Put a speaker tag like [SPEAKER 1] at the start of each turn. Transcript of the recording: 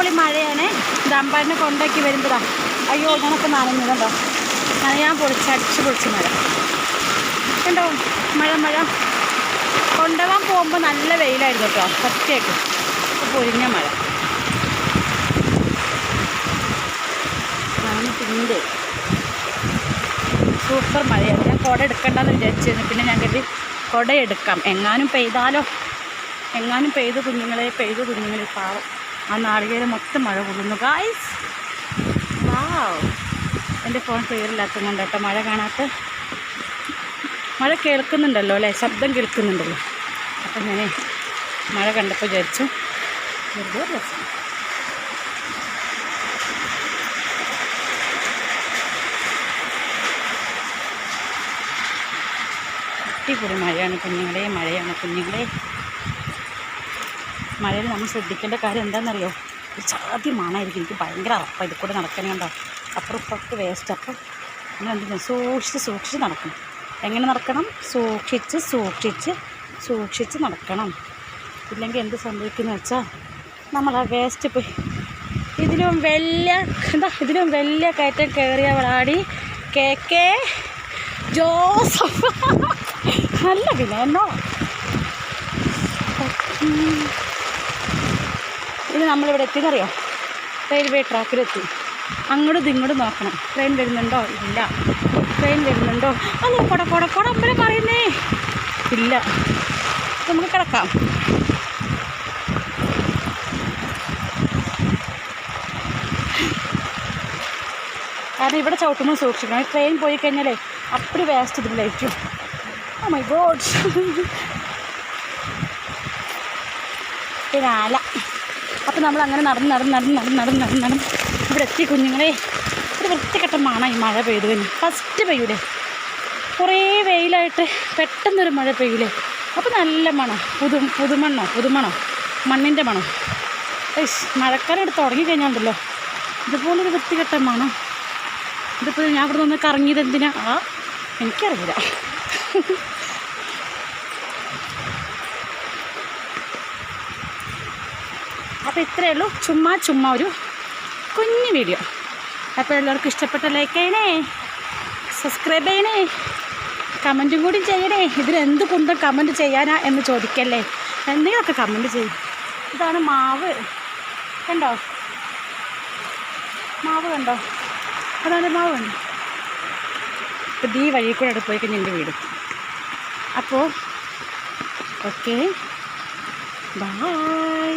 [SPEAKER 1] അടിപൊളി മഴയാണ്. ദമ്പാടിനെ കൊണ്ടാക്കി വരുമ്പോഴാ അയ്യോ ഞാനൊക്കെ നനഞ്ഞതുണ്ടോ നനയാൻ പൊളിച്ച് അടിച്ച് പൊളിച്ച് മഴ. കണ്ടോ? മഴ മഴ. കൊണ്ടുപോകാൻ പോകുമ്പോൾ നല്ല വെയിലായിരുന്നു കേട്ടോ. സത്യമായിട്ട്. പൊരിഞ്ഞ മഴ. നനഞ്ഞിട്ടുണ്ട് സൂപ്പർ മഴയാണ്. ഞാൻ കുട എടുക്കണ്ടെന്ന് വിചാരിച്ചിരുന്നു. പിന്നെ ഞാൻ കരുതി കുട എടുക്കാം എങ്ങാനും പെയ്താലോ? എങ്ങാനും പെയ്ത് കുഞ്ഞുങ്ങളെ പെയ്ത് കുഞ്ഞുങ്ങളെ പാവം. ആ നാളികേരം മൊത്തം മഴ കൊള്ളുന്നു. ഗായ്സ് വാവ് എന്റെ ഫോൺ ക്ലിയറില്ലാത്തത് കൊണ്ട് കേട്ടോ മഴ കാണാത്ത മഴ കേൾക്കുന്നുണ്ടല്ലോ അല്ലേ? ശബ്ദം കേൾക്കുന്നുണ്ടല്ലോ. അപ്പം ഞാൻ മഴ കണ്ടപ്പോൾ വിചാരിച്ചു വെറുതെ രസം. അടിപൊളി മഴയാണ് കുഞ്ഞുങ്ങളെ മഴയാണ് കുഞ്ഞുങ്ങളെ. മഴയിൽ നമ്മൾ ശ്രദ്ധിക്കേണ്ട കാര്യം എന്താണെന്നറിയോ? ഒരു ചാതി മണമായിരിക്കും എനിക്ക് ഭയങ്കര അറപ്പാണ് ഇതിൽ കൂടെ നടക്കണേ കണ്ടോ? അപ്പുറം ഇപ്പുറത്ത് വേസ്റ്റ് അപ്പം നമ്മൾ എന്ത് ചെയ്യണം സൂക്ഷിച്ച് സൂക്ഷിച്ച് നടക്കണം. എങ്ങനെ നടക്കണം? സൂക്ഷിച്ച് സൂക്ഷിച്ച് സൂക്ഷിച്ച് നടക്കണം. ഇല്ലെങ്കിൽ എന്ത് സംഭവിക്കുന്നു വെച്ചാൽ നമ്മൾ ആ വേസ്റ്റ് പോയി. ഇതിലും വലിയ എന്താ ഇതിലും വലിയ കയറ്റം കയറിയ വളാടി കെ കെ ജോസഫ്. നല്ല പിന്നെ എന്നോ ഇത് നമ്മളിവിടെ എത്തിയെന്നറിയോ? റെയിൽവേ ട്രാക്കിലെത്തി. അങ്ങോട്ടും ഇങ്ങോട്ടും നോക്കണം. ട്രെയിൻ വരുന്നുണ്ടോ? ഇല്ല. ട്രെയിൻ വരുന്നുണ്ടോ? അത് കൊട കൊട കൊട അമ്പലം പറയുന്നേ. ഇല്ല. നമുക്ക് കിടക്കാം. കാരണം ഇവിടെ ചവിട്ടുമ്പോൾ സൂക്ഷിക്കണം. ട്രെയിൻ പോയി കഴിഞ്ഞാലേ അപ്പടി വേസ്റ്റ് ഇതിലായിരിക്കും. ഓ മൈ ഗോഡ് പിന്നെ ആല അപ്പം നമ്മൾ അങ്ങനെ നടന്ന് നടന്ന് നടന്ന് നടന്ന് നടന്ന് നടന്ന് നടന്ന് ഇവിടെ എത്തി കുഞ്ഞുങ്ങളെ ഒരു വൃത്തികെട്ട മണ ഈ മഴ പെയ്തു കഴിഞ്ഞു ഫസ്റ്റ് പെയ്യൂലേ? കുറേ വെയിലായിട്ട് പെട്ടെന്നൊരു മഴ പെയ്യൂലേ? അപ്പോൾ നല്ല മണം. പുതു പുതുമണ്ണോ പുതുമണോ? മണ്ണിന്റെ മണം. ഏഷ് മഴക്കാലം എടുത്ത് തുടങ്ങിക്കഴിഞ്ഞാണ്ടല്ലോ. ഇതുപോലൊരു വൃത്തികെട്ട മണം. ഇതിപ്പോൾ ഞാൻ ഇവിടെ നിന്ന് കറങ്ങിയത് എന്തിനാ? ആ എനിക്കറിയില്ല. അപ്പോൾ ഇത്രയേ ഉള്ളൂ. ചുമ്മാ ചുമ്മാ ഒരു കുഞ്ഞു വീഡിയോ. അപ്പോൾ എല്ലാവർക്കും ഇഷ്ടപ്പെട്ട ലൈക്ക് ചെയ്യണേ സബ്സ്ക്രൈബ് ചെയ്യണേ കമന്റും കൂടി ചെയ്യണേ. ഇതിലെന്ത് കുന്തം കമന്റ് ചെയ്യാനാ എന്ന് ചോദിക്കല്ലേ? എന്തെങ്കിലുമൊക്കെ കമന്റ് ചെയ്യും. ഇതാണ് മാവ്. കണ്ടോ? മാവ് കണ്ടോ? അതാണ് മാവ്. കണ്ടോ ഇപ്പം ഈ വഴി കൂടെ അവിടെ പോയി കഴിഞ്ഞാൽ എന്റെ വീട്. അപ്പോൾ ഓക്കെ ബൈ